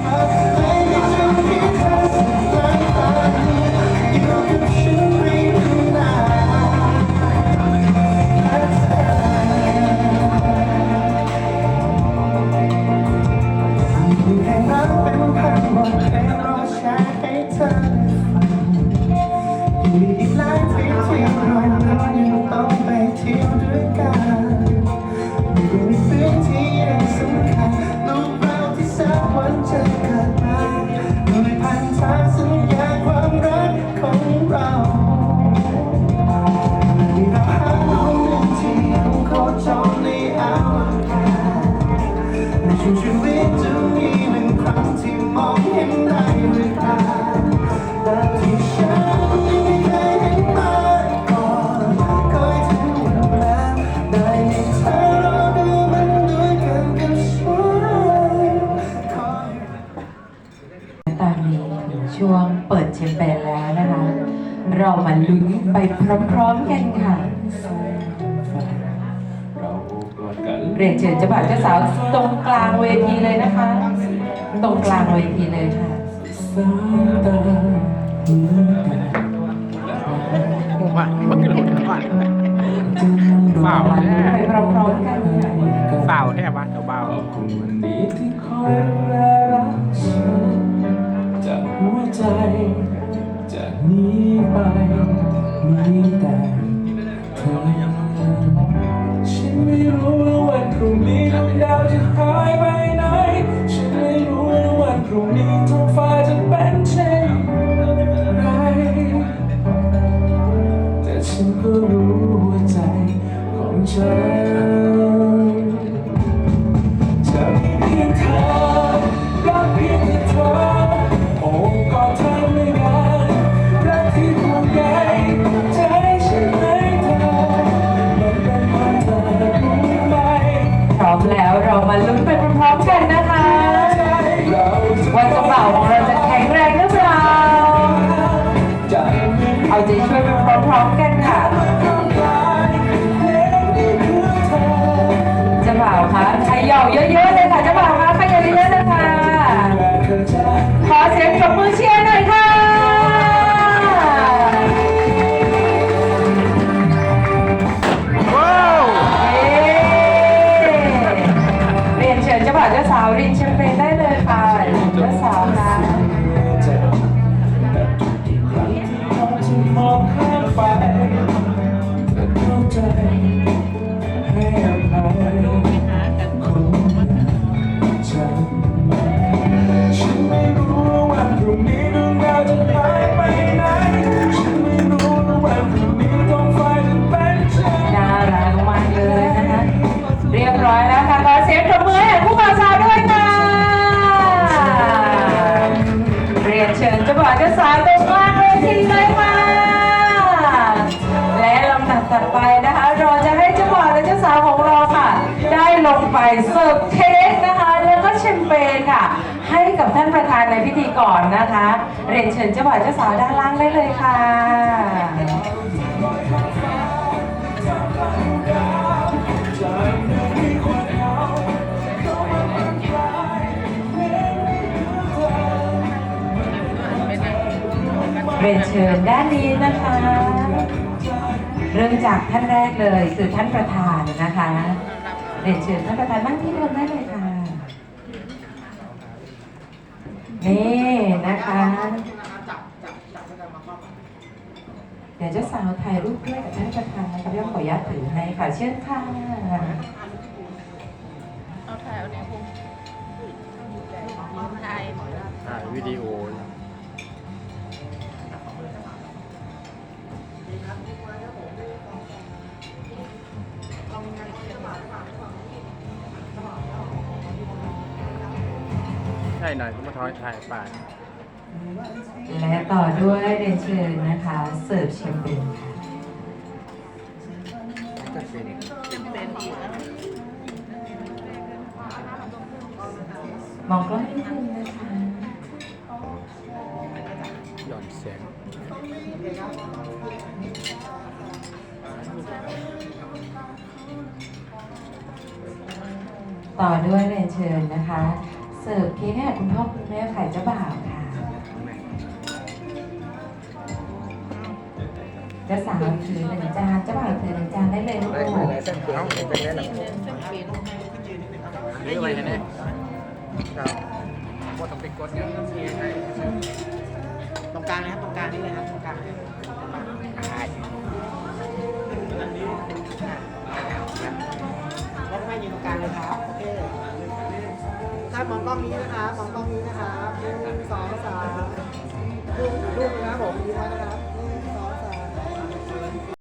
ใเปิดแชมเปญแล้วนะคะ เรามาลุ้นไปพร้อมๆกันค่ะ เรากอดกันเรียนเชิญเจ้าบ่าวเจ้าสาวตรงกลางเวทีเลยนะคะ ตรงกลางเวทีเลยค่ะ สายตาเหมือนกันผมอะมันกระโดดทั้งวันเปล่ามาลุ้นไปพร้อมๆกันค่ะ เปล่าแค่บ้านเบา ขอบคุณวันนี้ที่คอย มีแต่เธอฉันไม่รู้ว่าวันพรุ่งนี้ดวงดาวจะหายไปไหน ฉันไม่รู้ว่าวันพรุ่งนี้ พร้อมๆกัน เสิร์ฟเค้กนะคะ แล้วก็แชมเปญค่ะ ให้กับท่านประธานในพิธีก่อนนะคะ เรียนเชิญเจ้าบ่าวเจ้าสาวด้านล่างได้เลยค่ะ เรียนเชิญด้านนี้นะคะ เริ่มจากท่านแรกเลยคือท่านประธานนะคะ รียนเชิญท่านประธานนั่งที่เดิมได้เลยค่ะ นี่นะคะ เดี๋ยวเจ้าสาวถ่ายรูปด้วยกับท่านประธานนะคะเรื่องขออนุญาตถือให้ค่ะ เชิญค่ะเอาถ่ายเอาเนี่ยคุณถ่ายถ่ายวิดีโอ ใช่หน่อยก็มาทอยถ่ายป่านและต่อด้วยเรียนเชิญนะคะเสิร์ฟแชมเปญค่ะก็เป็นเป็นอีกนะมองกล้องนิดนึงนะคะหย่อนเสียงต่อด้วยเรียนเชิญนะคะเสิสิร์ฟเค้กให้กับคุณพ่อคุณแม่ฝ่ายเจ้าบ่าวค่ะเจ้าสาวถือหนึ่งจานเจ้าบ่าวถือหนึ่งจานได้เลยลูกได้ไปเลยเส้นเขียวเป็นได้หรอเส้นปีนนี่ไปไหนเนี่ยครับว่าต้องไปกดเงินเสียให้ตรงกลางนะครับตรงกลางนี่เลยครับตรงกลางเลยหายแล้วไม่ยืนตรงกลางเลยครับ มองกล้องนี้นะครับมองกล้องนี้นะครับหนึ่งสองสามรูปรูกนะครับผมยิ้มไว้นะครับ